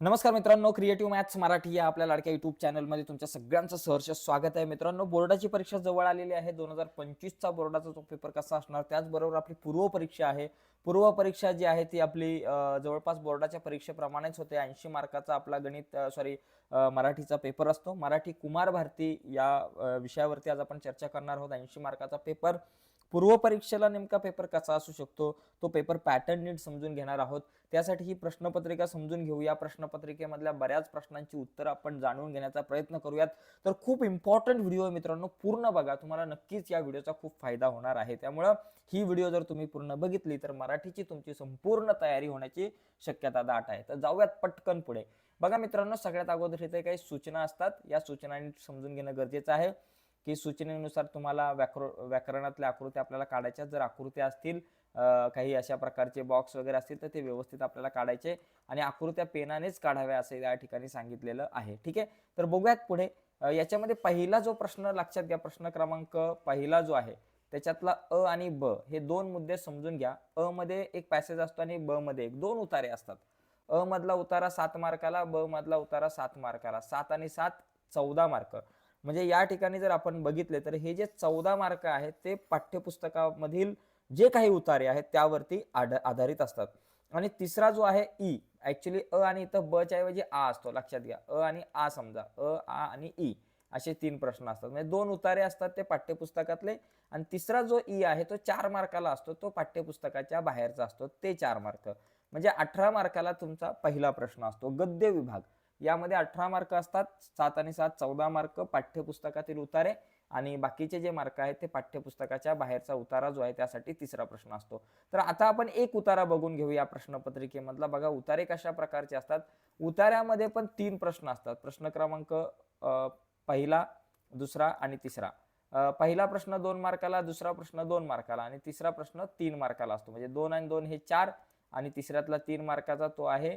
नमस्कार मित्रांनो creative maths Marathi या आपल्या लाडक्या युट्यूब चॅनलमध्ये तुमच्या सगळ्यांचं सहर्ष स्वागत आहे. मित्रांनो बोर्डाची परीक्षा जवळ आलेली आहे. दोन हजार पंचवीसचा बोर्डाचा तो पेपर कसा असणार त्याचबरोबर आपली पूर्व परीक्षा आहे. पूर्व परीक्षा जी आहे ती आपली जवळपास बोर्डाच्या परीक्षेप्रमाणेच होते. ऐंशी मार्काचा आपला गणित सॉरी मराठीचा पेपर असतो. मराठी कुमार भारती या विषयावरती आज आपण चर्चा करणार आहोत. ऐंशी मार्काचा पेपर पूर्व परीक्षेला नेमका पेपर कसा असू शकतो? तो पेपर पॅटर्न नीट समजून घेणार आहोत. त्यासाठी ही प्रश्नपत्रिका समजून घेऊ या प्रश्नपत्रिकेमधल्या बऱ्याच प्रश्नांची उत्तरं आपण जाणून घेण्याचा प्रयत्न करूयात. तर खूप इम्पॉर्टंट व्हिडिओ आहे मित्रांनो. पूर्ण बघा. तुम्हाला नक्कीच या व्हिडिओचा खूप फायदा होणार आहे. त्यामुळं ही व्हिडिओ जर तुम्ही पूर्ण बघितली तर मराठीची तुमची संपूर्ण तयारी होण्याची शक्यता दाट आहे. तर जाऊयात पटकन पुढे. बघा मित्रांनो सगळ्यात अगोदर इथे काही सूचना असतात. या सूचना समजून घेणं गरजेचं आहे. की सूचनेनुसार तुम्हाला व्याकर व्याकरणातल्या आकृती आपल्याला काढायच्या जर आकृत्या असतील काही अशा प्रकारचे बॉक्स वगैरे असतील तर ते व्यवस्थित आपल्याला काढायचे आणि आकृत्या पेनानेच काढाव्या असं या ठिकाणी सांगितलेलं आहे. ठीक आहे? तर बघूयात पुढे. याच्यामध्ये पहिला जो प्रश्न लक्षात घ्या प्रश्न क्रमांक पहिला जो आहे त्याच्यातला अ आणि ब हे दोन मुद्दे समजून घ्या. अ मध्ये एक पॅसेज असतो आणि ब मध्ये एक. दोन उतारे असतात. अ मधला उतारा सात मार्काला ब मधला उतारा सात मार्काला. सात आणि सात चौदा मार्क. म्हणजे या ठिकाणी जर आपण बघितले तर हे जे चौदा मार्क आहेत ते पाठ्यपुस्तकामधील जे काही उतारे आहेत त्यावरती आढ आधारित असतात. आणि तिसरा जो आहे ई ऍक्च्युली अ आणि इथं ब च्या ऐवजी आ असतो. लक्षात घ्या. अ आणि आ समजा. अ आ आणि ई असे तीन प्रश्न असतात. म्हणजे दोन उतारे असतात ते पाठ्यपुस्तकातले आणि तिसरा जो ई आहे तो चार मार्काला असतो. तो पाठ्यपुस्तकाच्या बाहेरचा असतो. ते चार मार्क. म्हणजे अठरा मार्काला तुमचा पहिला प्रश्न असतो. गद्य विभाग. यामध्ये अठरा मार्क असतात. सात आणि सात चौदा मार्क पाठ्यपुस्तकातील उतारे आणि बाकीचे जे मार्क आहेत ते पाठ्यपुस्तकाच्या बाहेरचा उतारा जो आहे त्यासाठी तिसरा प्रश्न असतो. तर आता आपण एक उतारा बघून घेऊ या प्रश्नपत्रिकेमधला. बघा उतारे कशा प्रकारचे असतात? उतार्यामध्ये पण तीन प्रश्न असतात. प्रश्न क्रमांक पहिला दुसरा आणि तिसरा. पहिला प्रश्न दोन मार्काला दुसरा प्रश्न दोन मार्काला आणि तिसरा प्रश्न तीन मार्काला असतो. म्हणजे दोन आणि दोन हे चार आणि तिसऱ्यातला तीन मार्काचा तो आहे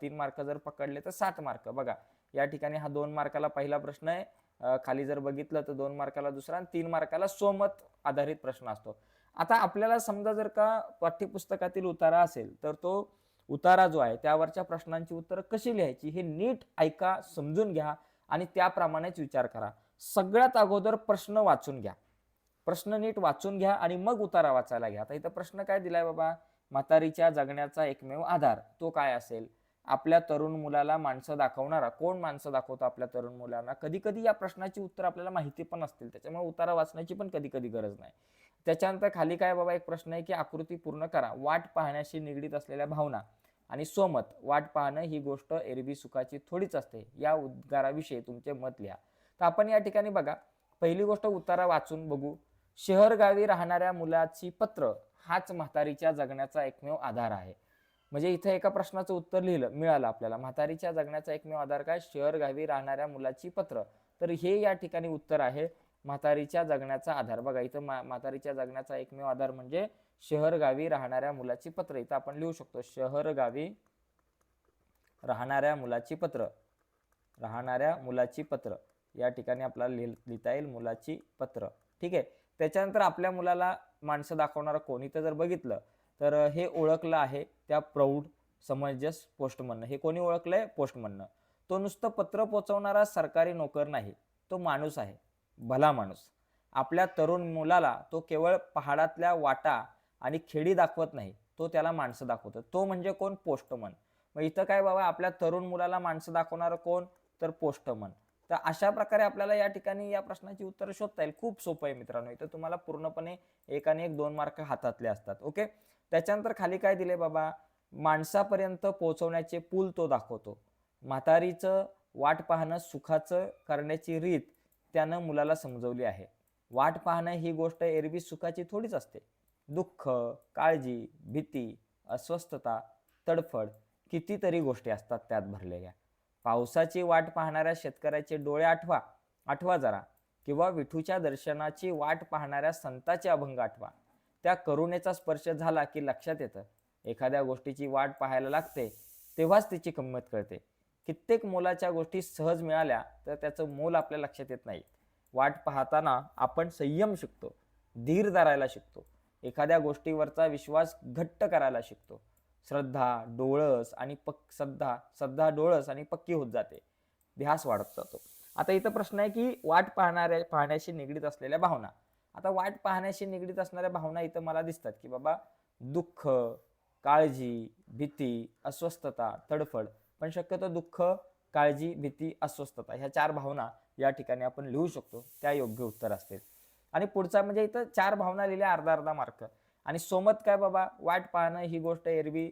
तीन मार्क जर पकडले तर सात मार्क. बघा या ठिकाणी हा दोन मार्काला पहिला प्रश्न आहे. खाली जर बघितलं तर दोन मार्काला दुसरा आणि तीन मार्काला सोमत आधारित प्रश्न असतो. आता आपल्याला समजा जर का पाठ्यपुस्तकातील उतारा असेल तर तो उतारा जो आहे त्यावरच्या प्रश्नांची उत्तरं कशी लिहायची हे नीट ऐका समजून घ्या आणि त्याप्रमाणेच विचार करा. सगळ्यात अगोदर प्रश्न वाचून घ्या. प्रश्न नीट वाचून घ्या आणि मग उतारा वाचायला घ्या. आता इथं प्रश्न काय दिलाय बाबा? म्हातारीच्या जगण्याचा एकमेव आधार तो काय असेल? आपल्या तरुण मुलाला माणसं दाखवणारा कोण माणसं दाखवतो आपल्या तरुण मुलांना? कधी कधी या प्रश्नाची उत्तर आपल्याला माहिती पण असतील त्याच्यामुळे उतारा वाचण्याची पण कधी कधी गरज नाही. त्याच्यानंतर खाली काय बाबा एक प्रश्न आहे की आकृती पूर्ण करा. वाट पाहण्याशी निगडीत असलेल्या भावना आणि सोमत वाट पाहणं ही गोष्ट एरबी सुखाची थोडीच असते. या उद्गाराविषयी तुमचे मत लिहा. तर आपण या ठिकाणी बघा. पहिली गोष्ट उतारा वाचून बघू. शहर गावी राहणाऱ्या मुलाची पत्र. हाच म्हातारीच्या जगण्याचा एकमेव आधार आहे. म्हणजे इथं एका प्रश्नाचं उत्तर लिहिलं मिळालं आपल्याला. म्हातारीच्या जगण्याचा एकमेव आधार काय? शहर गावी राहणाऱ्या मुलाची पत्र. तर हे या ठिकाणी उत्तर आहे म्हातारीच्या जगण्याचा आधार. बघा इथं म्हातारीच्या जगण्याचा एकमेव आधार म्हणजे शहर गावी राहणाऱ्या मुलाची पत्र. इथं आपण लिहू शकतो शहर गावी राहणाऱ्या मुलाची पत्र. राहणाऱ्या मुलाची पत्र. या ठिकाणी आपल्याला लिह लिहिता येईल मुलाची पत्र. ठीक आहे? त्याच्यानंतर आपल्या मुलाला माणसं दाखवणारं कोणी? तर जर बघितलं तर हे ओळखलं आहे त्या प्रौढ समंजस पोस्टमननं. हे कोणी ओळखलंय? पोस्टमननं. तो नुसतं पत्र पोचवणारा सरकारी नोकर नाही. तो माणूस आहे. भला माणूस. आपल्या तरुण मुलाला तो केवळ पहाडातल्या वाटा आणि खेडी दाखवत नाही. तो त्याला माणसं दाखवतो. तो म्हणजे कोण? पोस्टमन. मग इथं काय बाबा? आपल्या तरुण मुलाला माणसं दाखवणारं कोण? तर पोस्टमन. तर अशा प्रकारे आपल्याला या ठिकाणी या प्रश्नाची उत्तरं शोधता येईल. खूप सोपं आहे मित्रांनो. इथं तुम्हाला पूर्णपणे एक आणि एक दोन मार्क हातातले असतात. ओके? त्याच्यानंतर खाली काय दिले बाबा? माणसापर्यंत पोहोचवण्याचे पूल तो दाखवतो. म्हातारीचं वाट पाहणं सुखाचं करण्याची रीत त्यानं मुलाला समजवली आहे. वाट पाहणं ही गोष्ट एरवी सुखाची थोडीच असते. दुःख काळजी भीती अस्वस्थता तडफड कितीतरी गोष्टी असतात त्यात भरलेल्या. पावसाची वाट पाहणाऱ्या शेतकऱ्याचे डोळे आठवा आठवा जरा. किंवा विठूच्या दर्शनाची वाट पाहणाऱ्या संताचे अभंग आठवा. त्या करुणेचा स्पर्श झाला की लक्षात येतं. एखाद्या गोष्टीची वाट पाहायला लागते तेव्हाच तिची किंमत कळते. कित्येक मोलाच्या गोष्टी सहज मिळाल्या तर त्याचं मोल आपल्या लक्षात येत नाही. वाट पाहताना आपण संयम शिकतो धीर धरायला शिकतो. एखाद्या गोष्टीवरचा विश्वास घट्ट करायला शिकतो. श्रद्धा डोळस आणि पक् श्रद्धा श्रद्धा डोळस आणि पक्की होत जाते. ध्यास वाढत जातो. आता इथं प्रश्न आहे की वाट पाहणाऱ्या पाहण्याशी निगडीत असलेल्या भावना. आता वाट पाहण्याशी निगडीत असणाऱ्या भावना इथं मला दिसतात की बाबा दुःख काळजी भीती अस्वस्थता तडफड. पण शक्यतो दुःख काळजी भीती अस्वस्थता ह्या चार भावना या ठिकाणी आपण लिहू शकतो. त्या योग्य उत्तर असतील. आणि पुढचा म्हणजे इथं चार भावना लिहिल्या अर्धा अर्धा मार्क. आणि सोमत काय बाबा? वाट पाहणं ही गोष्ट एरवी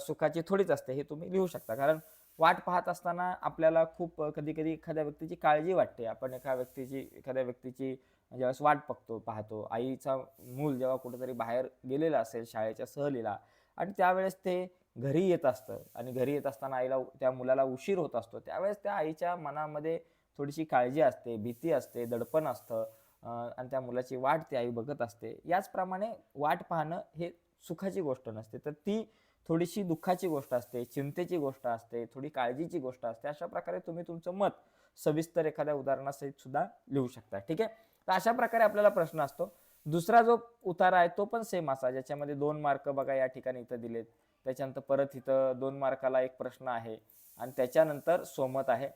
सुखाची थोडीच असते हे तुम्ही लिहू शकता. कारण वाट पाहत असताना आपल्याला खूप कधी कधी एखाद्या व्यक्तीची काळजी वाटते. आपण एका व्यक्तीची एखाद्या व्यक्तीची ज्यावेळेस वाट बघतो पाहतो. आईचा मूल जेव्हा कुठेतरी बाहेर गेलेला असेल शाळेच्या सहलीला आणि त्यावेळेस ते घरी येत असतं आणि घरी येत असताना आईला त्या मुलाला उशीर होत असतो त्यावेळेस त्या आईच्या मनामध्ये थोडीशी काळजी असते भीती असते दडपण असतं. आणि त्या मुलाची वाट ती आई बघत असते. याचप्रमाणे वाट पाहणं हे सुखाची गोष्ट नसते. तर ती थोडीशी दुःखाची गोष्ट असते चिंतेची गोष्ट असते थोडी काळजीची गोष्ट असते. अशा प्रकारे तुम्ही तुमचं मत सविस्तर एखाद्या उदाहरणासहित सुद्धा लिहू शकता. ठीक आहे? तर अशा प्रकारे आपल्याला प्रश्न असतो. दुसरा जो उतारा आहे तो पण सेम असा ज्याच्यामध्ये दोन मार्क बघा या ठिकाणी इथं दिलेत. त्याच्यानंतर परत इथं दोन मार्काला एक प्रश्न आहे आणि त्याच्यानंतर सोमत आहे.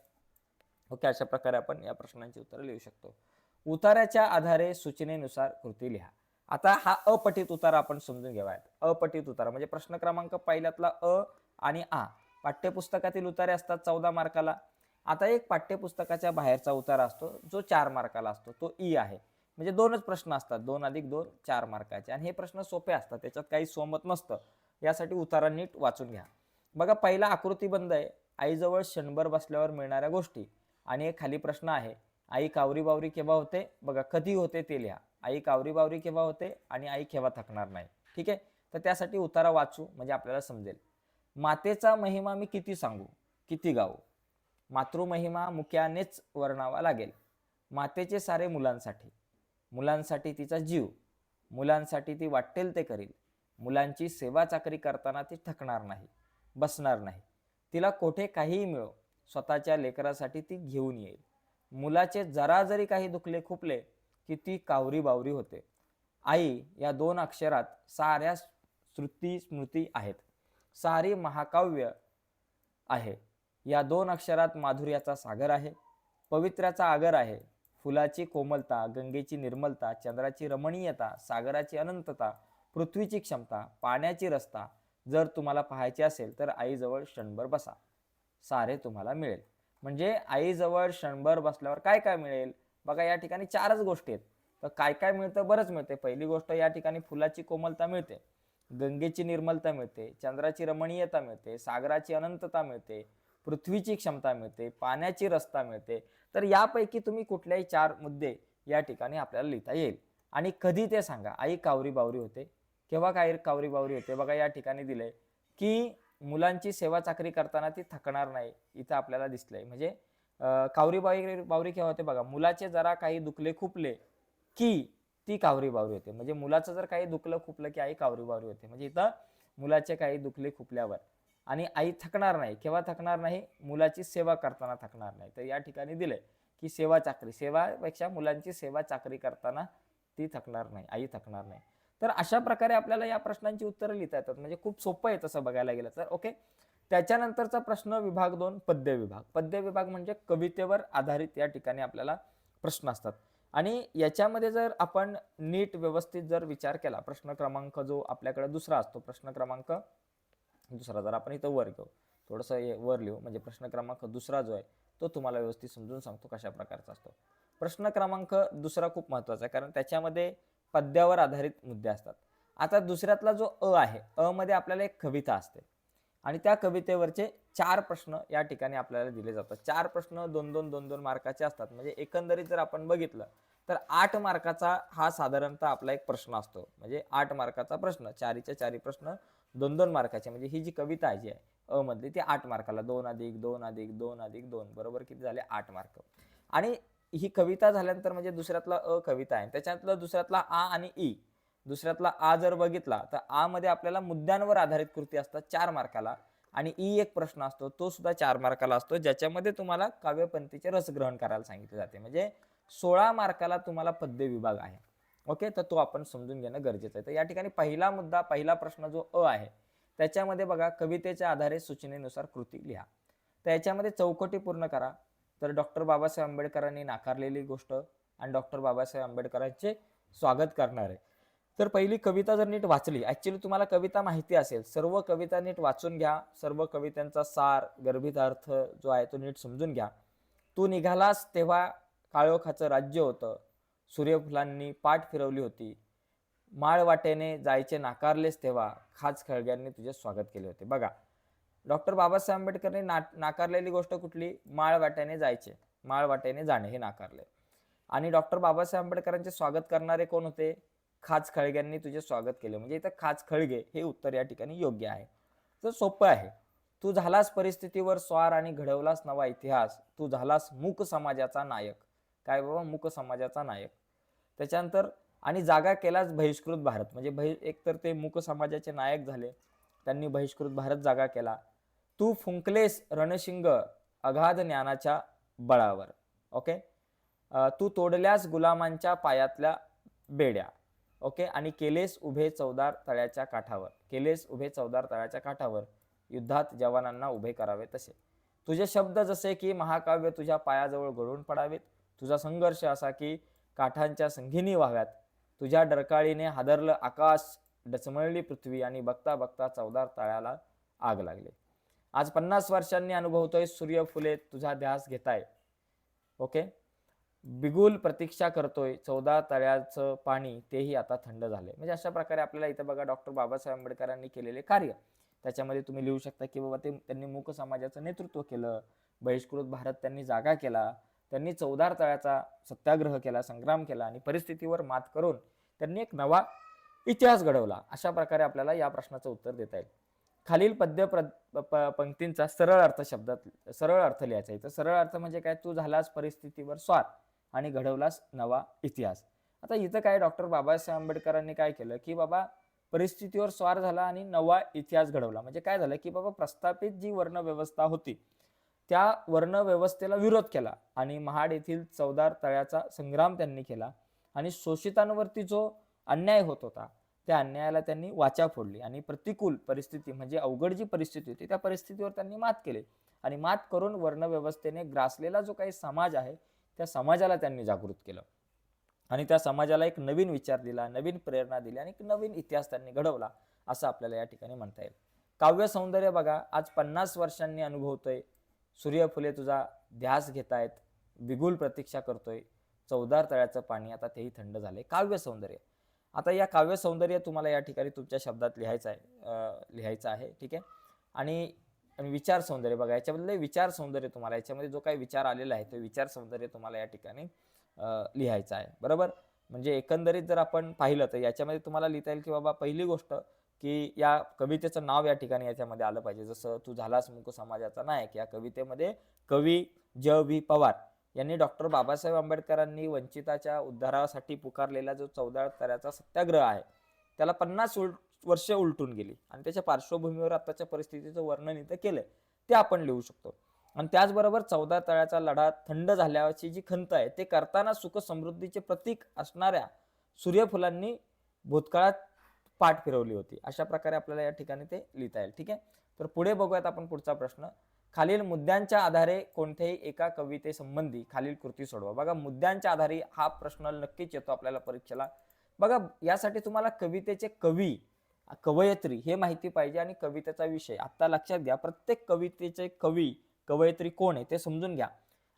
ओके? अशा प्रकारे आपण या प्रश्नांची उत्तरं लिहू शकतो. उताराच्या आधारे सूचनेनुसार कृती लिहा. आता हा अपठित उतारा आपण समजून घ्यावायत अपठित उतारा म्हणजे प्रश्न क्रमांक पहिल्यातला अ आणि आ. पाठ्यपुस्तकातील उतारे असतात चौदा मार्काला. आता एक पाठ्यपुस्तकाच्या बाहेरचा उतारा असतो जो चार मार्काला असतो तो ई आहे. म्हणजे दोनच प्रश्न असतात दोन अधिक दोन चार मार्काचे. आणि हे प्रश्न सोपे असतात त्याच्यात काही सोमत नसतं. यासाठी उतारा नीट वाचून घ्या. बघा पहिला आकृतीबंद आहे. आईजवळ क्षणभर बसल्यावर मिळणाऱ्या गोष्टी. आणि एक खाली प्रश्न आहे. आई कावरी बावरी केव्हा होते? बघा कधी होते ते लिहा. आई कावरी बावरी केव्हा होते आणि आई केव्हा थकणार नाही. ठीक आहे? तर त्यासाठी उतारा वाचू म्हणजे आपल्याला समजेल. मातेचा महिमा मी किती सांगू? किती गाऊ? मातृमहिमा मुख्यानेच वर्णावा लागेल. मातेचे सारे मुलांसाठी. मुलांसाठी तिचा जीव. मुलांसाठी ती वाटेल ते करील. मुलांची सेवा चाकरी करताना ती थकणार नाही बसणार नाही. तिला कोठे काहीही मिळो स्वतःच्या लेकरासाठी ती घेऊन येईल. मुलाचे जरा जरी काही दुखले खुपले की ती कावरी बावरी होते. आई या दोन अक्षरात साऱ्या श्रुती स्मृती आहेत. सारी महाकाव्य आहे. या दोन अक्षरात माधुर्याचा सागर आहे पवित्र्याचा आगर आहे फुलाची कोमलता गंगेची निर्मलता चंद्राची रमणीयता सागराची अनंतता पृथ्वीची क्षमता पाण्याची रस्ता. जर तुम्हाला पाहायची असेल तर आईजवळ क्षणभर बसा. सारे तुम्हाला मिळेल. म्हणजे आईजवळ क्षणभर बसल्यावर काय काय मिळेल? बघा या ठिकाणी चारच गोष्टी आहेत. तर काय काय मिळतं? बरंच मिळते पहिली गोष्ट या ठिकाणी फुलाची कोमलता मिळते. गंगेची निर्मलता मिळते. चंद्राची रमणीयता मिळते. सागराची अनंतता मिळते. पृथ्वीची क्षमता मिळते. पाण्याची रस्ता मिळते. तर यापैकी तुम्ही कुठल्याही चार मुद्दे या ठिकाणी आपल्याला लिहिता येईल. आणि कधी ते सांगा. आई कावरी बावरी होते. केव्हा काय कावरी बावरी होते? बघा या ठिकाणी दिले की मुलांची सेवा चाकरी करताना ती थकणार नाही इथं आपल्याला दिसलंय. म्हणजे कावरी बावरी बावरी केव्हा होते बघा मुलाचे जरा काही दुखले खुपले की ती कावरी बावरी होते. म्हणजे मुलाचं जर काही दुखलं खुपलं की आई कावरी बावरी होते. म्हणजे इथं मुलाचे काही दुखले खुपल्यावर. आणि आई थकणार नाही. केव्हा थकणार नाही? मुलाची सेवा करताना थकणार नाही. तर या ठिकाणी दिले की सेवा चाकरी. सेवापेक्षा मुलांची सेवा चाकरी करताना ती थकणार नाही. आई थकणार नाही. तर अशा प्रकारे आपल्याला या प्रश्नांची उत्तरं लिहिता येतात. म्हणजे खूप सोपं आहे तसं बघायला गेलं तर ओके? त्याच्यानंतरचा प्रश्न विभाग दोन पद्य विभाग. पद्य विभाग म्हणजे कवितेवर आधारित या ठिकाणी आपल्याला प्रश्न असतात. आणि याच्यामध्ये जर आपण नीट व्यवस्थित जर विचार केला प्रश्न क्रमांक जो आपल्याकडे दुसरा असतो प्रश्न क्रमांक दुसरा जर आपण इथं वर घेऊ थोडंसं वर लिहू म्हणजे प्रश्न क्रमांक दुसरा जो आहे तो तुम्हाला व्यवस्थित समजून सांगतो कशा प्रकारचा असतो. प्रश्न क्रमांक दुसरा खूप महत्त्वाचा आहे कारण त्याच्यामध्ये पद्यावर आधारित मुद्दे असतात. आता दुसऱ्यातला जो अ आहे अ मध्ये आपल्याला एक कविता असते. आणि त्या कवितेवरचे चार प्रश्न या ठिकाणी आपल्याला दिले जातात. चार प्रश्न दोन दोन दोन दोन मार्काचे असतात. म्हणजे एकंदरीत जर आपण बघितलं तर आठ मार्काचा हा साधारणतः आपला एक प्रश्न असतो. म्हणजे आठ मार्काचा प्रश्न चारीच्या चारी प्रश्न दोन दोन मार्काचे. म्हणजे ही जी कविता जी आहे अ मधली ती आठ मार्काला दोन अधिक दोन अधिक दोन अधिक दोन. बरोबर किती झाले? आठ मार्क. आणि ही कविता झाल्यानंतर म्हणजे दुसऱ्यातला अ कविता आहे. त्याच्यातलं दुसऱ्यातला आ आणि ई. दुसऱ्यातला आ जर बघितला तर आ मध्ये आपल्याला मुद्द्यांवर आधारित कृती असतात चार मार्काला. आणि ई एक प्रश्न असतो तो सुद्धा चार मार्काला असतो ज्याच्यामध्ये तुम्हाला काव्यपंथीचे रसग्रहण करायला सांगितले जाते. म्हणजे सोळा मार्काला तुम्हाला पद्य विभाग आहे. ओके? तर तो आपण समजून घेणं गरजेचं आहे. तर या ठिकाणी पहिला मुद्दा पहिला प्रश्न जो अ आहे त्याच्यामध्ये बघा कवितेच्या आधारे सूचनेनुसार कृती लिहा. तर याच्यामध्ये चौकटी पूर्ण करा. तर डॉक्टर बाबासाहेब आंबेडकरांनी नाकारलेली गोष्ट आणि डॉक्टर बाबासाहेब आंबेडकरांचे स्वागत करणार. आहे तर पहिली कविता जर नीट वाचली ॲक्च्युली तुम्हाला कविता माहिती असेल सर्व कविता नीट वाचून घ्या सर्व कवितांचा सार गर्भित अर्थ जो आहे तो नीट समजून घ्या. तू निघालास तेव्हा काळोखाचं राज्य होतं सूर्यफुलांनी पाठ फिरवली होती. माळ वाटेने जायचे नाकारलेस तेव्हा खाच खळग्यांनी तुझे स्वागत केले होते. बघा डॉक्टर बाबासाहेब आंबेडकरने ना नाकारलेली गोष्ट कुठली? माळ वाट्याने जायचे. माळ वाट्याने जाणे हे नाकारले. आणि डॉक्टर बाबासाहेब आंबेडकरांचे स्वागत करणारे कोण होते? खाच खळग्यांनी तुझे स्वागत केले. म्हणजे इथं खाच खळगे हे उत्तर या ठिकाणी योग्य आहे. तर सोपं आहे. तू झालास परिस्थितीवर स्वार आणि घडवलास नवा इतिहास. तू झालास मूक समाजाचा नायक. काय बाबा? मूक समाजाचा नायक. त्याच्यानंतर आणि जागा केलाच बहिष्कृत भारत. म्हणजे बहि एकतर ते मूक समाजाचे नायक झाले. त्यांनी बहिष्कृत भारत जागा केला. तू फुंकलेस रणशिंग अगाध ज्ञानाच्या बळावर. ओके तू तोडल्यास गुलामांच्या पायातल्या बेड्या. ओके आणि केलेस उभे चौदार तळ्याच्या काठावर. केलेस उभे चौदार तळ्याच्या काठावर युद्धात जवानांना उभे करावे तसे. तुझे शब्द जसे की महाकाव्य तुझ्या पायाजवळ गळून पडावेत. तुझा संघर्ष असा की काठांच्या संघिनी व्हाव्यात. तुझ्या डरकाळीने हादरलं आकाश डचमळली पृथ्वी आणि बघता बघता चौदार तळ्याला आग लागली. आज पन्नास वर्षांनी अनुभवतोय सूर्यफुले तुझा ध्यास घेताय. ओके बिगुल प्रतीक्षा करतोय चौदा तळ्याचं पाणी तेही आता थंड झाले म्हणजे अशा प्रकारे आपल्याला इथं बघा डॉक्टर बाबासाहेब आंबेडकरांनी केलेले कार्य. त्याच्यामध्ये तुम्ही लिहू शकता की बाबा ते त्यांनी मूक समाजाचं नेतृत्व केलं बहिष्कृत भारत त्यांनी जागा केला त्यांनी चौदार तळ्याचा सत्याग्रह केला संग्राम केला आणि परिस्थितीवर मात करून त्यांनी एक नवा इतिहास घडवला. अशा प्रकारे आपल्याला या प्रश्नाचं उत्तर देता येईल. खालील पद्य प्र प- पंक्तींचा सरळ अर्थ शब्दात सरळ अर्थ लिहायचा आहे तर सरळ अर्थ म्हणजे काय? तू झालास परिस्थितीवर स्वार आणि घडवलास नवा इतिहास. आता इथं काय? डॉक्टर बाबासाहेब आंबेडकरांनी काय केलं? की बाबा परिस्थितीवर स्वार झाला आणि नवा इतिहास घडवला. म्हणजे काय झालं? की बाबा प्रस्थापित जी वर्णव्यवस्था होती त्या वर्णव्यवस्थेला विरोध केला आणि महाड येथील चौदार तळ्याचा संग्राम त्यांनी केला आणि शोषितांवरती जो अन्याय होत होता त्या अन्यायाला त्यांनी वाचा फोडली आणि प्रतिकूल परिस्थिती म्हणजे अवघड जी परिस्थिती होती त्या परिस्थितीवर त्यांनी मात केली. आणि मात करून वर्णव्यवस्थेने ग्रासलेला जो काही समाज आहे त्या समाजाला त्यांनी जागृत केलं. आणि त्या समाजाला एक नवीन विचार दिला नवीन प्रेरणा दिली आणि एक नवीन इतिहास त्यांनी घडवला असं आपल्याला या ठिकाणी म्हणता येईल. काव्य सौंदर्य बघा आज पन्नास वर्षांनी अनुभवतोय. सूर्यफुले तुझा ध्यास घेतायत बिगुल प्रतीक्षा करतोय. चौदार तळ्याचं पाणी आता तेही थंड झालंय. काव्य सौंदर्य. आता या काव्य सौंदर्य तुम्हाला या ठिकाणी तुमच्या शब्दात लिहायचं आहे लिहायचं आहे ठीक आहे? आणि विचार सौंदर्य बघा याच्यामधले विचार सौंदर्य तुम्हाला याच्यामध्ये जो काही विचार आलेला आहे तो विचार सौंदर्य तुम्हाला या ठिकाणी लिहायचं लिहायचा आहे बरोबर? म्हणजे एकंदरीत जर आपण पाहिलं तर याच्यामध्ये तुम्हाला लिहिता येईल की बाबा पहिली गोष्ट की या कवितेचं नाव या ठिकाणी याच्यामध्ये आलं पाहिजे. जसं तू झालास मुक समाजाचा नायक या कवितेमध्ये कवी ज व्ही पवार यांनी डॉक्टर बाबासाहेब आंबेडकरांनी वंचिताच्या उद्धारासाठी पुकारलेला जो चौदा तऱ्याचा सत्याग्रह आहे त्याला पन्नास उल वर्ष उलटून गेली. आणि त्याच्या पार्श्वभूमीवर आताच्या परिस्थितीचं वर्णन इथं केलंय ते आपण लिहू शकतो. आणि त्याचबरोबर चौदा तळ्याचा लढा थंड झाल्याची जी खंत आहे ते करताना सुख समृद्धीचे प्रतीक असणाऱ्या सूर्यफुलांनी भूतकाळात पाठ फिरवली होती. अशा प्रकारे आपल्याला या ठिकाणी ते लिहिता येईल. ठीक आहे? तर पुढे बघूयात आपण पुढचा प्रश्न. खालील मुद्द्यांच्या आधारे कोणत्याही एका कवितेसंबंधी खालील कृती सोडवा. बघा मुद्द्यांच्या आधारे हा प्रश्न नक्कीच येतो आपल्याला परीक्षेला. बघा यासाठी तुम्हाला कवितेचे कवी कवयित्री हे माहिती पाहिजे आणि कवितेचा विषय. आत्ता लक्षात घ्या प्रत्येक कवितेचे कवी कवयित्री कोण आहे ते समजून घ्या.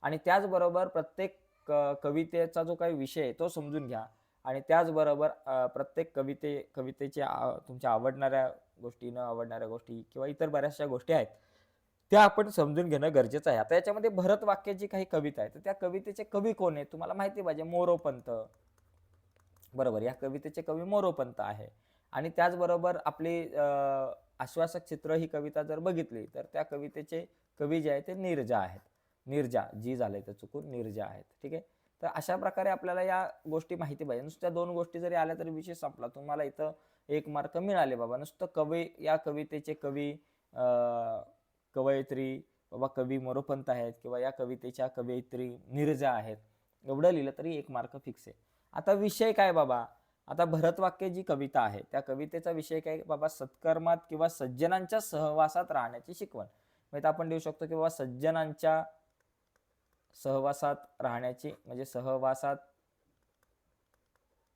आणि त्याचबरोबर प्रत्येक क- कवितेचा जो काही विषय आहे तो समजून घ्या. आणि त्याचबरोबर प्रत्येक कविते कवितेच्या तुमच्या आवडणाऱ्या गोष्टी न आवडणाऱ्या गोष्टी किंवा इतर बऱ्याचशा गोष्टी आहेत. त्या आपण समजून घेणं गरजेचं आहे. आता याच्यामध्ये भरत वाक्याची काही कविता आहे तर त्या कवितेचे कवी कोण आहे तुम्हाला माहिती पाहिजे मोरोपंत. बरोबर या कवितेचे कवी मोरोपंत आहे. आणि त्याचबरोबर आपली आश्वासक चित्र ही कविता जर बघितली तर त्या कवितेचे कवी जे आहे ते निर्जा आहेत. निर्जा जी झालंय तर चुकून निर्जा आहेत. ठीक आहे? तर अशा प्रकारे आपल्याला या गोष्टी माहिती पाहिजे. नुसत्या दोन गोष्टी जरी आल्या तरी विषय संपला. तुम्हाला इथं एक मार्क मिळाले बाबा. नुसतं कवी या कवितेचे कवी कवयित्री बाबा कवी मोरोपंत आहेत किंवा या कवितेच्या कवयित्री निर्जा आहेत. एवढं लिहिलं तरी एक मार्क फिक्स आहे. आता विषय काय बाबा? आता भरतवाक्य जी कविता आहे त्या कवितेचा विषय काय बाबा? सत्कर्मात किंवा सज्जनांच्या सहवासात राहण्याची शिकवण. म्हणजे आपण देऊ शकतो की बाबा सज्जनांच्या सहवासात राहण्याची म्हणजे सहवासात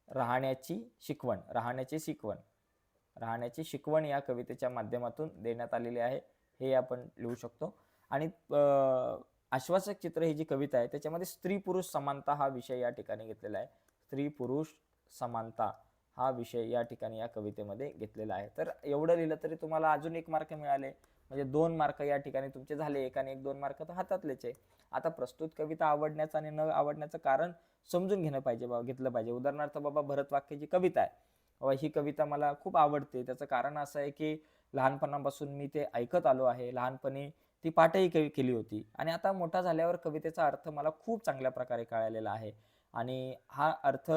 राहण्याची शिकवण राहण्याची शिकवण राहण्याची शिकवण या कवितेच्या माध्यमातून देण्यात आलेली आहे. हे आपण लिहू शकतो. आणि आश्वासक चित्र ही जी कविता आहे त्याच्यामध्ये स्त्री पुरुष समानता हा विषय या ठिकाणी घेतलेला आहे. स्त्री पुरुष समानता हा विषय या ठिकाणी या कवितेमध्ये घेतलेला आहे. तर एवढं लिहिलं तरी तुम्हाला अजून एक मार्क मिळाले. म्हणजे दोन मार्क या ठिकाणी तुमचे झाले एक आणि एक दोन मार्क तर हातातलेच आहे. आता प्रस्तुत कविता आवडण्याचं आणि न आवडण्याचं कारण समजून घेणं पाहिजे बाबा घेतलं पाहिजे. उदाहरणार्थ बाबा भरतवाक्य जी कविता आहे बाबा ही कविता मला खूप आवडते. त्याचं कारण असं आहे की लहानपणापासून मी ते ऐकत आलो आहे. लहानपणी ती पाठही के- केली होती. आणि आता मोठा झाल्यावर कवितेचा अर्थ मला खूप चांगल्या प्रकारे कळालेला आहे. आणि हा अर्थ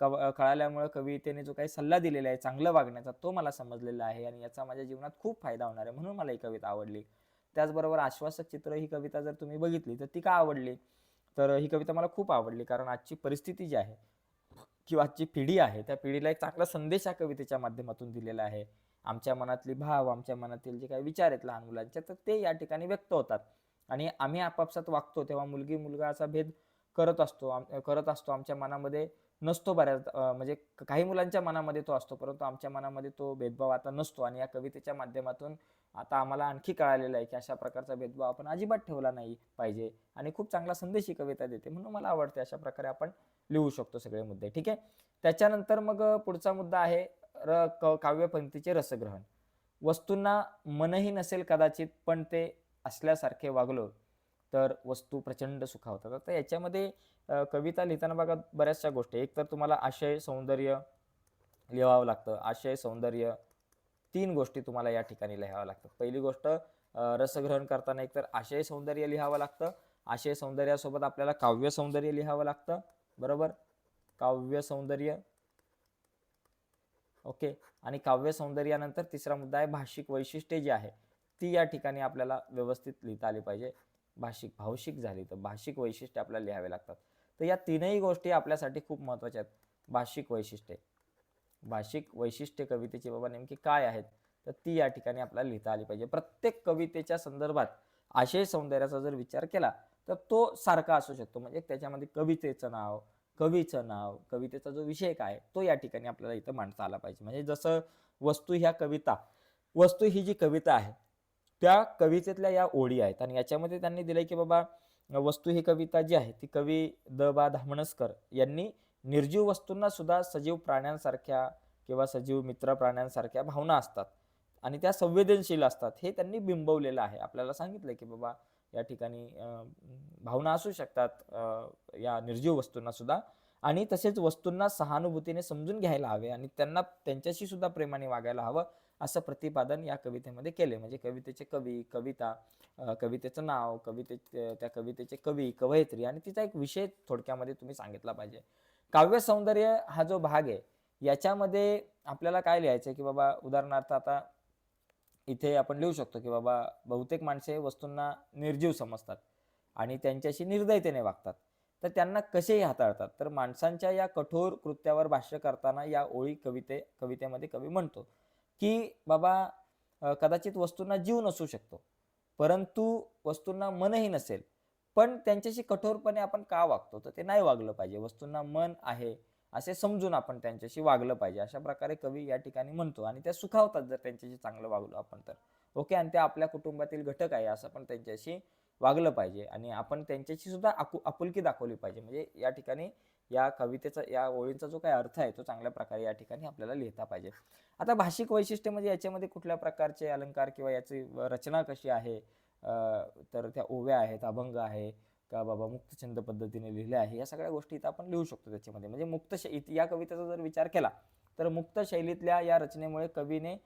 कव कळाल्यामुळे कवितेने जो काही सल्ला दिलेला आहे चांगलं वागण्याचा तो मला समजलेला आहे आणि याचा माझ्या जीवनात खूप फायदा होणार आहे म्हणून मला ही कविता आवडली. त्याचबरोबर आश्वासक चित्र ही कविता जर तुम्ही बघितली तर ती का आवडली? तर ही कविता मला खूप आवडली कारण आजची परिस्थिती जी आहे किंवा आजची पिढी आहे त्या पिढीला एक चांगला संदेश या कवितेच्या माध्यमातून दिलेला आहे. आमच्या मनातली भाव आमच्या मनातील जे काही विचार आहेत लहान मुलांचे तर ते या ठिकाणी व्यक्त होतात. आणि आम्ही आपापसात वागतो तेव्हा मुलगी मुलगा असा भेद करत असतो. आम- करत असतो. आमच्या मनामध्ये नसतो बऱ्याच म्हणजे काही मुलांच्या मनामध्ये तो असतो परंतु आमच्या मनामध्ये तो भेदभाव आता नसतो. आणि या कवितेच्या माध्यमातून आता आम्हाला आणखी कळालेलं आहे की अशा प्रकारचा भेदभाव आपण अजिबात ठेवला नाही पाहिजे. आणि खूप चांगला संदेश ही कविता देते. म्हणून मला आवडते अशा प्रकारे आपण लिहू शकतो सगळे मुद्दे. ठीक आहे? त्याच्यानंतर मग पुढचा मुद्दा आहे र क- काव्यपंक्तीचे रसग्रहण. वस्तूंना मनही नसेल कदाचित पण ते असल्यासारखे वागलो तर वस्तू प्रचंड सुखावतात. आता याच्यामध्ये कविता लिहिताना बघा बऱ्याचशा गोष्टी. एक तर तुम्हाला आशय सौंदर्य लिहावं लागतं. आशय सौंदर्य तीन गोष्टी तुम्हाला या ठिकाणी लिहाव्या लागतात. पहिली गोष्ट रसग्रहण करताना एक तर आशय सौंदर्य लिहावं लागतं. आशय सौंदर्यासोबत आपल्याला काव्य सौंदर्य लिहावं लागतं. बरोबर? काव्य सौंदर्य ओके? आणि काव्य सौंदर्यानंतर तिसरा मुद्दा आहे भाषिक वैशिष्ट्ये जी आहे ती या ठिकाणी आपल्याला व्यवस्थित लिहिता आली पाहिजे. भाषिक भावशिक झाली तर भाषिक वैशिष्ट्ये आपल्याला लिहावे लागतात. तर या तीनही गोष्टी आपल्यासाठी खूप महत्त्वाच्या आहेत. भाषिक वैशिष्ट्ये. भाषिक वैशिष्ट्ये कवितेची बाबा नेमकी काय आहेत तर ती या ठिकाणी आपल्याला लिहिता आली पाहिजे. प्रत्येक कवितेच्या संदर्भात आशय सौंदर्याचा जर विचार केला तर तो सारखा असू शकतो. म्हणजे त्याच्यामध्ये कवितेचं नाव कवीचं नाव कवितेचा जो विषय काय आहे, तो या ठिकाणी आपल्याला इथं मांडता आला पाहिजे. म्हणजे जसं वस्तू ह्या कविता वस्तू ही जी कविता आहे त्या कवितेतल्या या ओळी आहेत. आणि याच्यामध्ये त्यांनी दिलंय की बाबा वस्तू ही कविता जी आहे ती कवी द बा धामणसकर यांनी निर्जीव वस्तूंना सुद्धा सजीव प्राण्यांसारख्या किंवा सजीव मित्र प्राण्यांसारख्या भावना असतात आणि त्या संवेदनशील असतात हे त्यांनी बिंबवलेलं आहे. आपल्याला सांगितलं की बाबा या ठिकाणी भावना असू शकतात या निर्जीव वस्तूंना सुद्धा. आणि तसेच वस्तूंना सहानुभूतीने समजून घ्यायला हवे आणि त्यांना त्यांच्याशी सुद्धा प्रेमाने वागायला हवं असं प्रतिपादन या कवितेमध्ये केले म्हणजे कवितेचे कवी कविता कवितेचं नाव कविते त्या कवितेचे कवी कवयित्री आणि तिचा एक विषय थोडक्यामध्ये तुम्ही सांगितला पाहिजे. काव्य सौंदर्य हा जो भाग आहे याच्यामध्ये आपल्याला काय लिहायचं की बाबा उदाहरणार्थ आता इथे आपण लिहू शकतो की बाबा बहुतेक माणसे वस्तूंना निर्जीव समजतात आणि त्यांच्याशी निर्दयतेने वागतात. तर त्यांना कसेही हाताळतात. तर माणसांच्या या कठोर कृत्यावर भाष्य करताना या ओळी कविते कवितेमध्ये कवी म्हणतो की बाबा कदाचित वस्तूंना जीव नसू शकतो परंतु वस्तूंना मनही नसेल. पण त्यांच्याशी कठोरपणे आपण का वागतो? तर ते नाही वागलं पाहिजे. वस्तूंना मन आहे असे समजून आपण त्यांच्याशी वागलं पाहिजे. अशा प्रकारे कवी या ठिकाणी म्हणतो आणि त्या सुखावतात जर त्यांच्याशी चांगलं वागलो आपण तर. ओके? आणि त्या आपल्या कुटुंबातील घटक आहे असं पण त्यांच्याशी वागलं पाहिजे आणि आपण त्यांच्याशी सुद्धा आकु आपुलकी दाखवली पाहिजे. म्हणजे या ठिकाणी या कवितेचा या ओळींचा जो काही अर्थ आहे तो चांगल्या प्रकारे या ठिकाणी आपल्याला लिहिता पाहिजे. आता भाषिक वैशिष्ट्य म्हणजे याच्यामध्ये कुठल्या प्रकारचे अलंकार किंवा याची रचना कशी आहे? तर त्या ओव्या आहेत अभंग आहे का बाबा मुक्तछंद पद्धतीने लिहिले आहे या सगळ्या गोष्टी इथं आपण लिहू शकतो त्याच्यामध्ये. म्हणजे मुक्त शै- या कवितेचा जर विचार केला तर मुक्त शैलीतल्या या रचनेमुळे कवीने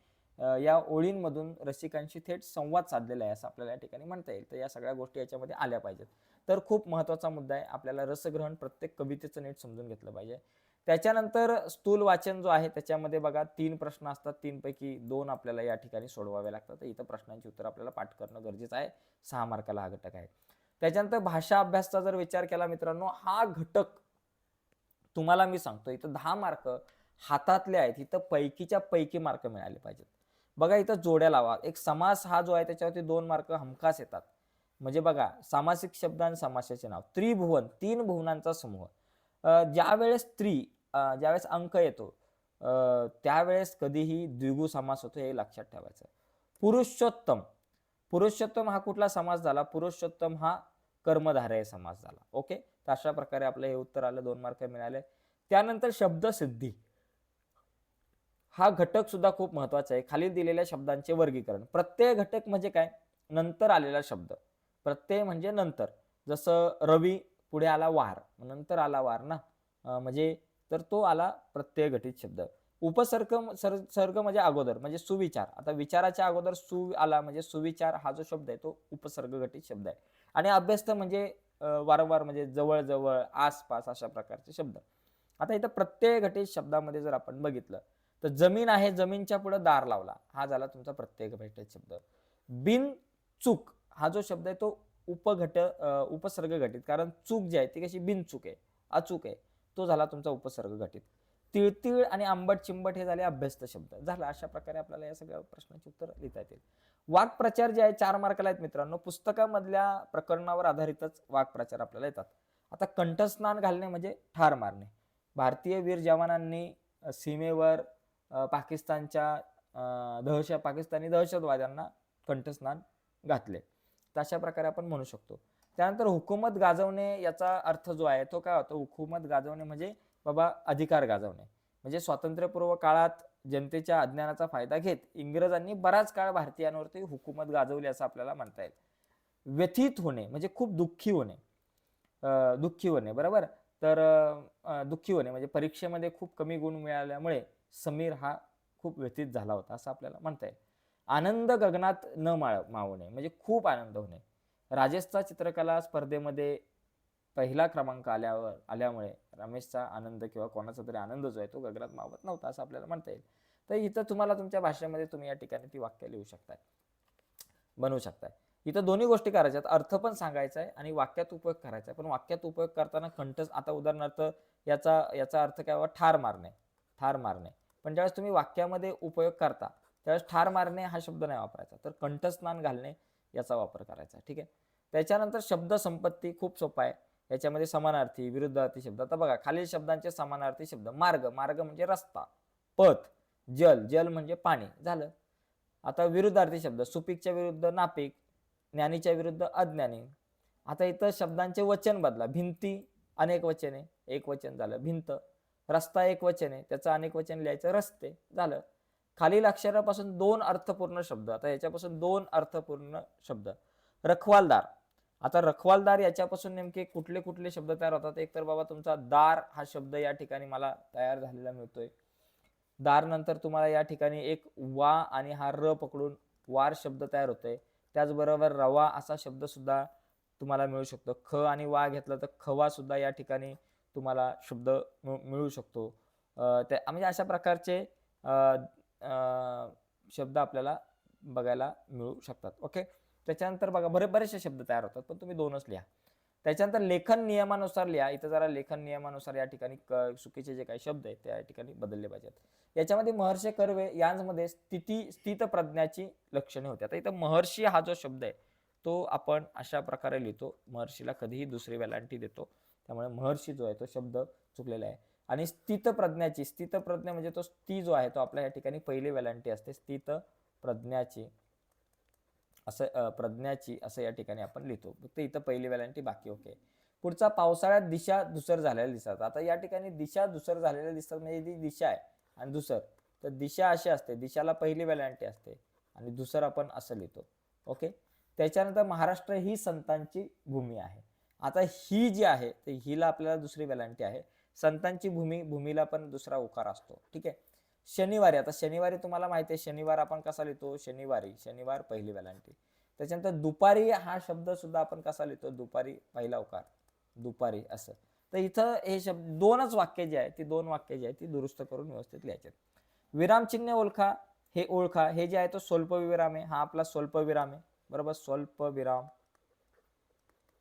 या ओळींमधून रसिकांशी थेट संवाद साधलेला आहे असं आपल्याला या ठिकाणी म्हणता येईल. तर या सगळ्या गोष्टी याच्यामध्ये आल्या पाहिजेत. तर खूप महत्त्वाचा मुद्दा आहे आपल्याला रसग्रहण प्रत्येक कवितेचं नीट समजून घेतलं पाहिजे. त्याच्यानंतर स्थूल वाचन जो आहे त्याच्यामध्ये बघा तीन प्रश्न असतात. तीनपैकी दोन आपल्याला या ठिकाणी सोडवावे लागतात. तर इथं प्रश्नांची उत्तर आपल्याला पाठ करणं गरजेचं आहे. सहा मार्काला हा घटक आहे. त्याच्यानंतर भाषा अभ्यासचा जर विचार केला मित्रांनो हा घटक तुम्हाला मी सांगतो इथं दहा मार्क हातातले आहेत इथं पैकीच्या पैकी मार्क मिळाले पाहिजेत. बघा इथं जोड्या लावा. एक समास हा जो आहे त्याच्यावरती दोन मार्क हमखास येतात. म्हणजे बघा सामासिक शब्द आणि समासाचे नाव. त्रिभुवन तीन भुवनांचा समूह. ज्यावेळेस स्त्री ज्यावेळेस अंक येतो त्यावेळेस कधीही द्विगु समास होतो हे लक्षात ठेवायचं. पुरुषोत्तम. पुरुषोत्तम हा कुठला समास झाला? पुरुषोत्तम हा कर्मधारय समास झाला. ओके तर अशा प्रकारे आपलं हे उत्तर आलं दोन मार्क मिळाले. त्यानंतर शब्दसिद्धी. हा घटक सुद्धा खूप महत्त्वाचा आहे. खाली दिलेल्या शब्दांचे वर्गीकरण. प्रत्यय घटक म्हणजे काय? नंतर आलेला शब्द. प्रत्यय म्हणजे नंतर. जसं रवी पुढे आला वार. नंतर आला वार ना? म्हणजे तर तो आला प्रत्यय घटित शब्द. उपसर्ग सर सर्ग म्हणजे अगोदर म्हणजे सुविचार. आता विचाराच्या अगोदर सु आला म्हणजे सुविचार हा जो शब्द आहे तो उपसर्ग घटित शब्द आहे. आणि अभ्यस्त म्हणजे वारंवार म्हणजे जवळजवळ आसपास अशा प्रकारचे शब्द. आता इथं प्रत्यय घटित शब्दामध्ये जर आपण बघितलं तर जमीन आहे जमीनच्या पुढे दार लावला. हा झाला तुमचा प्रत्यय घटित शब्द. बिन चूक हा जो शब्द आहे तो उपघट उपसर्ग घटित कारण चूक जी आहे ती कशी? बिनचूक आहे अचूक आहे. तो झाला तुमचा उपसर्ग घटित तिळतिळ आणि आंबट चिंबट हे झाले अभ्यस्त शब्द. झाला अशा प्रकारे आपल्याला या सगळ्या प्रश्नांची उत्तर लिहिता येतील. वाक्प्रचार जे आहे चार मार्काला आहेत मित्रांनो. पुस्तकामधल्या प्रकरणावर आधारितच वाक्प्रचार आपल्याला येतात. आता कंठस्नान घालणे म्हणजे ठार मारणे. भारतीय वीर जवानांनी सीमेवर पाकिस्तानच्या दहशत पाकिस्तानी दहशतवाद्यांना कंठस्नान घातले. तर अशा प्रकारे आपण म्हणू शकतो. त्यानंतर हुकूमत गाजवणे याचा अर्थ जो आहे तो काय होतो? हुकूमत गाजवणे म्हणजे बाबा अधिकार गाजवणे. म्हणजे स्वातंत्र्यपूर्व काळात जनतेच्या अज्ञानाचा फायदा घेत इंग्रजांनी बराच काळ भारतीयांवरती हुकूमत गाजवली असं आपल्याला म्हणता येईल. व्यथित होणे म्हणजे खूप दुःखी होणे. दुःखी होणे बरोबर? तर दुःखी होणे म्हणजे परीक्षेमध्ये खूप कमी गुण मिळाल्यामुळे समीर हा खूप व्यथित झाला होता असं आपल्याला म्हणता येईल. आनंद गगनात न माळ मावणे म्हणजे खूप आनंद होणे. राजेशचा चित्रकला स्पर्धेमध्ये पहिला क्रमांक आल्यावर आल्यामुळे रमेशचा आनंद किंवा कोणाचा तरी आनंद जो आहे तो गगनात मावत नव्हता असं आपल्याला म्हणता येईल. तर इथं तुम्हाला तुमच्या भाषेमध्ये तुम्ही या ठिकाणी ती वाक्य लिहू शकताय. बनवू शकताय. इथं दोन्ही गोष्टी करायच्यात. अर्थ पण सांगायचा आहे आणि वाक्यात उपयोग करायचा आहे पण वाक्यात उपयोग करताना कंठस आता उदाहरणार्थ याचा याचा अर्थ काय ठार मारणे. ठार मारणे. पण ज्यावेळेस तुम्ही वाक्यामध्ये उपयोग करता त्यावेळेस ठार मारणे हा शब्द नाही वापरायचा. तर कंठस्नान घालणे याचा वापर करायचा. ठीक आहे? त्याच्यानंतर शब्द संपत्ती खूप सोपा आहे. याच्यामध्ये समानार्थी विरुद्धार्थी शब्द. आता बघा खालील शब्दांचे समानार्थी शब्द. मार्ग. मार्ग म्हणजे रस्ता. पथ. जल. जल म्हणजे पाणी. झालं. आता विरुद्धार्थी शब्द. सुपीकच्या विरुद्ध नापिक ज्ञानीच्या विरुद्ध अज्ञानी. आता इथं शब्दांचे वचन बदला. भिंती अनेक वचने. एक वचन झालं. भिंत. रस्ता एक वचन आहे. त्याचं अनेक वचन लिहायचं रस्ते. झालं. खालील अक्षरापासून दोन अर्थपूर्ण शब्द. आता याच्यापासून दोन अर्थपूर्ण शब्द. रखवालदार. आता रखवालदार याच्यापासून नेमके कुठले कुठले शब्द तयार होतात? एक तर बाबा तुमचा दार हा शब्द या ठिकाणी मला तयार झालेला मिळतोय. दार नंतर तुम्हाला या ठिकाणी एक वा आणि हा र पकडून वार शब्द तयार होतोय. त्याचबरोबर रवा असा शब्द सुद्धा तुम्हाला मिळू शकतो. ख आणि वा घेतलं तर खवा सुद्धा या ठिकाणी तुम्हाला शब्द मिळू मिळू शकतो. त्या म्हणजे अशा प्रकारचे शब्द आपल्याला बघायला मिळू शकतात. ओके? त्याच्यानंतर बघा बरे बरेचसे शब्द तयार होतात पण तुम्ही दोनच लिहा. त्याच्यानंतर लेखन नियमानुसार लिहा. इथं जरा लेखन नियमानुसार या ठिकाणी क- चुकीचे जे काही शब्द आहेत त्या या ठिकाणी बदलले पाहिजेत. याच्यामध्ये महर्षी कर्वे यांमध्ये स्थिती स्थित प्रज्ञाची लक्षणे होती. आता इथं महर्षी हा जो शब्द आहे तो आपण अशा प्रकारे लिहितो. महर्षीला कधीही दुसरी वेलांटी देतो. त्यामुळे महर्षी जो आहे तो शब्द चुकलेला आहे. आणि स्थित प्रज्ञाची स्थित प्रज्ञा म्हणजे तो स्थिती जो आहे तो आपल्या या ठिकाणी पहिली वेलांटी असते. स्थित प्रज्ञाची असं प्रज्ञाची असं या ठिकाणी आपण लिहितो. फक्त इथं पहिली वेलांटी बाकी ओके पुढचा पावसाळ्यात दिशा दुसर झालेल्या दिसतात. आता या ठिकाणी दिशा दुसर झालेल्या दिसतात म्हणजे ती दिशा आहे आणि दुसर. तर दिशा अशी असते दिशाला पहिली वेलांटी असते आणि दुसर आपण असं लिहितो ओके त्याच्यानंतर महाराष्ट्र ही संतांची भूमी आहे. आता ही जी आहे तर हिला आपल्याला दुसरी वेलांटी आहे. संतांची भूमी भूमीला पण दुसरा उकार असतो ठीक आहे. शनिवारी आता शनिवारी तुम्हाला माहिती आहे शनिवार आपण कसा लिहितो? शनिवारी शनिवार पहिली वेलांटी त्याच्यानंतर दुपारी हा शब्द सुद्धा आपण कसा लिहितो? दुपारी पहिला उकार. दुपारी असं. तर इथं हे शब्द दोनच वाक्य जे आहे ती दोन वाक्य जी आहे ती दुरुस्त करून व्यवस्थित लिहायचे. विरामचिन्ह ओळखा हे ओळखा. हे जे आहे तो स्वल्प विराम आहे. हा आपला स्वल्प विराम आहे. बरोबर? स्वल्प विराम.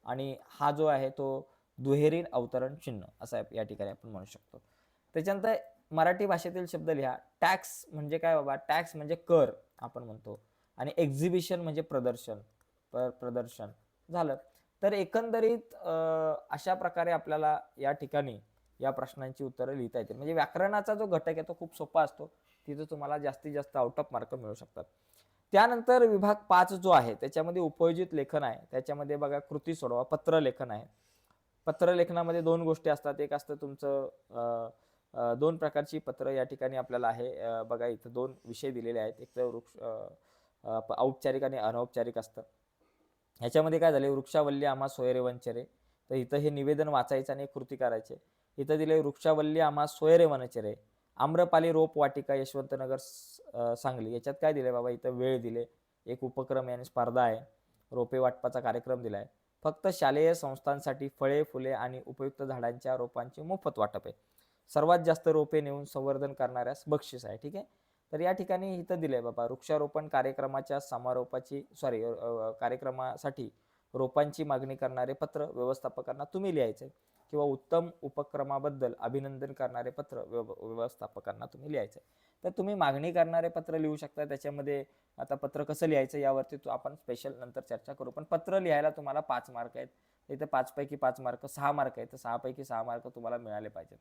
आणि हा जो आहे तो दुहेरी अवतरण चिन्ह असा या ठिकाणी आपण म्हणू शकतो. त्याच्यानंतर मराठी भाषेतील शब्द लिहा. टॅक्स म्हणजे काय बाबा? टॅक्स म्हणजे कर आपण म्हणतो. आणि एक्झिबिशन म्हणजे प्रदर्शन. पर प्रदर्शन. झालं. तर एकंदरीत अशा प्रकारे आपल्याला या ठिकाणी या प्रश्नांची उत्तरं लिहिता येतील. म्हणजे व्याकरणाचा जो घटक आहे तो खूप सोपा असतो. तिथं तुम्हाला जास्तीत जास्त आउट ऑफ मार्क मिळू शकतात. त्यानंतर विभाग पाच जो आहे त्याच्यामध्ये उपयोजित लेखन आहे. त्याच्यामध्ये बघा कृती सोडवा पत्र लेखन आहे. पत्र लेखनामध्ये दोन गोष्टी असतात. एक असतं तुमचं दोन प्रकारची पत्र या ठिकाणी आपल्याला आहे. बघा इथं दोन विषय दिलेले आहेत. एक तर वृक्ष औपचारिक आणि अनौपचारिक असतं. ह्याच्यामध्ये काय झाले वृक्षावल्ली आम्हा सोयरे वंचरे तर इथं हे निवेदन वाचायचं आणि कृती करायचे. इथं दिले वृक्षावल्ली आम्हा सोयरे वनचरे आम्रपाली रोप वाटिका यशवंतनगर सांगली. याच्यात काय दिले बाबा? इथं वेळ दिले एक उपक्रम आणि स्पर्धा आहे. रोपे वाटपाचा कार्यक्रम दिलाय. फक्त शालेय संस्थांसाठी फळे फुले आणि उपयुक्त झाडांच्या रोपांचे मोफत वाटप आहे. सर्वात जास्त रोपे नेऊन संवर्धन करणाऱ्यास बक्षीस आहे ठीक आहे? तर या ठिकाणी इथं दिलंय बाबा वृक्षारोपण कार्यक्रमाच्या समारोपाची सॉरी कार्यक्रमासाठी रोपांची मागणी करणारे पत्र व्यवस्थापकांना तुम्ही लिहायचे किंवा उत्तम उपक्रमाबद्दल अभिनंदन करणारे पत्र व्यव- व्यवस्थापकांना तुम्ही लिहायचे. तर तुम्ही मागणी करणारे पत्र लिहू शकता. त्याच्यामध्ये आता पत्र कसं लिहायचं यावरती तो आपण स्पेशल नंतर चर्चा करू. पण पत्र लिहायला तुम्हाला पाच मार्क आहेत. इथे पाचपैकी पाच मार्क सहा मार्क आहेत. तर सहापैकी सहा मार्क तुम्हाला मिळाले पाहिजेत.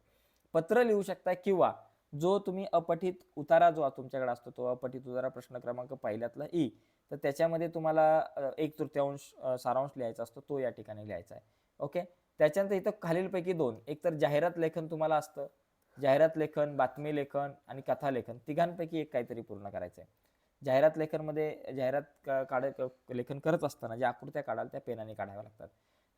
पत्र लिहू शकता किंवा जो तुम्ही अपठित उतारा जो तुमच्याकडे असतो तो अपठित उतारा प्रश्न क्रमांक पहिल्यातला ई तर त्याच्यामध्ये तुम्हाला एक तृतीयांश सारांश लिहायचा असतो तो या ठिकाणी लिहायचा आहे. ओके? त्याच्यानंतर इथं खालीलपैकी दोन एक तर जाहिरात लेखन तुम्हाला असतं. जाहिरात लेखन बातमी लेखन आणि कथा लेखन तिघांपैकी एक काहीतरी पूर्ण करायचं आहे. जाहिरात लेखनमध्ये जाहिरात काढ क- लेखन करत असताना ज्या आकृत्या काढाल त्या पेनाने काढाव्या लागतात.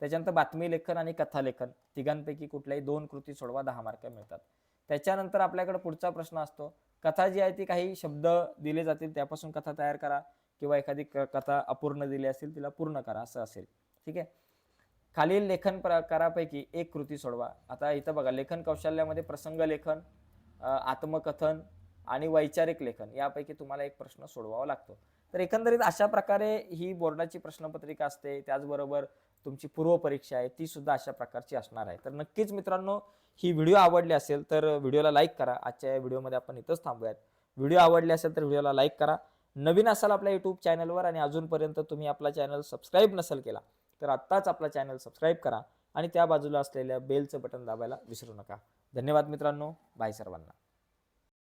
त्याच्यानंतर बातमी लेखन आणि कथा लेखन तिघांपैकी कुठल्याही दोन कृती सोडवा दहा मार्क मिळतात. त्याच्यानंतर आपल्याकडे पुढचा प्रश्न असतो कथा जी आहे ती काही शब्द दिले जातील त्यापासून कथा तयार करा किंवा एखादी क- कथा अपूर्ण दिली असेल तिला पूर्ण करा असं असेल. ठीक आहे? खालील लेखन प्रकारापैकी एक कृती सोडवा. आता इथं बघा लेखन कौशल्यामध्ये प्रसंग लेखन आत्मकथन आणि वैचारिक लेखन यापैकी तुम्हाला एक प्रश्न सोडवावा लागतो. तर एकंदरीत अशा प्रकारे ही बोर्डाची प्रश्नपत्रिका असते. त्याचबरोबर तुमची पूर्वपरीक्षा आहे ती सुद्धा अशा प्रकारची असणार आहे. तर नक्कीच मित्रांनो ही व्हिडिओ आवडली असेल तर व्हिडिओला लाईक करा. आजच्या या व्हिडिओमध्ये आपण इथंच थांबूयात. व्हिडिओ आवडली असेल तर व्हिडिओला लाईक करा. नवीन असाल आपल्या यूट्यूब चॅनलवर आणि अजूनपर्यंत तुम्ही आपला चॅनल सबस्क्राईब नसेल केला तर आत्ताच आपला चॅनल सबस्क्राईब करा आणि त्या बाजूला असलेल्या बेलचं बटन दाबायला विसरू नका. धन्यवाद मित्रांनो. बाय सर्वांना.